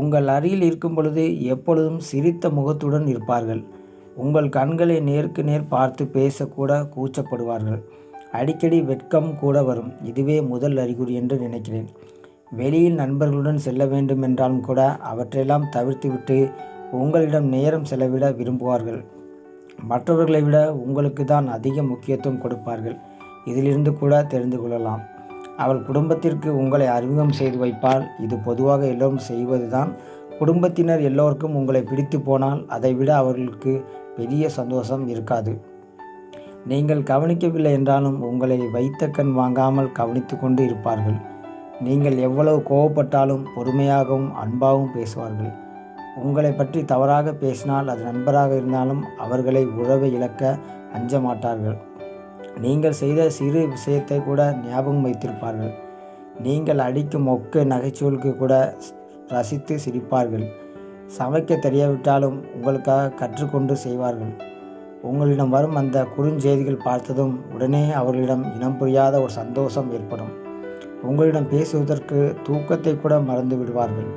உங்கள் அருகில் இருக்கும் பொழுது எப்பொழுதும் சிரித்த முகத்துடன் இருப்பார்கள். உங்கள் கண்களை நேருக்கு நேர் பார்த்து பேசக்கூட கூச்சப்படுவார்கள். அடிக்கடி வெட்கம் கூட வரும். இதுவே முதல் அறிகுறி என்று நினைக்கிறேன். வெளியில் நண்பர்களுடன் செல்ல வேண்டும் என்றாலும் கூட அவற்றையெல்லாம் தவிர்த்துவிட்டு உங்களிடம் நேரம் செலவிட விரும்புவார்கள். மற்றவர்களை விட உங்களுக்கு தான் அதிக முக்கியத்துவம் கொடுப்பார்கள். இதிலிருந்து கூட தெரிந்து கொள்ளலாம். அவள் குடும்பத்திற்கு உங்களை அறிமுகம் செய்து வைப்பால் இது பொதுவாக எல்லோரும் செய்வதுதான். குடும்பத்தினர் எல்லோருக்கும் உங்களை பிடித்து போனால் அதைவிட அவர்களுக்கு பெரிய சந்தோஷம் இருக்காது. நீங்கள் கவனிக்கவில்லை என்றாலும் உங்களை வைத்த கண் வாங்காமல் கவனித்து கொண்டு இருப்பார்கள். நீங்கள் எவ்வளவு கோவப்பட்டாலும் பொறுமையாகவும் அன்பாகவும் பேசுவார்கள். உங்களை பற்றி தவறாக பேசினால் அது நண்பராக இருந்தாலும் அவர்களை உறவை இழக்க அஞ்ச மாட்டார்கள். நீங்கள் செய்த சிறு விஷயத்தை கூட ஞாபகம் வைத்திருப்பார்கள். நீங்கள் அடிக்கும் மொக்க நகைச்சுவலுக்கு கூட ரசித்து சிரிப்பார்கள். சமைக்க தெரியாவிட்டாலும் உங்களுக்காக கற்றுக்கொண்டு செய்வார்கள். உங்களிடம் வரும் அந்த குறுஞ்செய்திகள் பார்த்ததும் உடனே அவர்களிடம் இனம் புரியாத ஒரு சந்தோஷம் ஏற்படும். உங்களிடம் பேசுவதற்கு தூக்கத்தை கூட மறந்து விடுவார்கள்.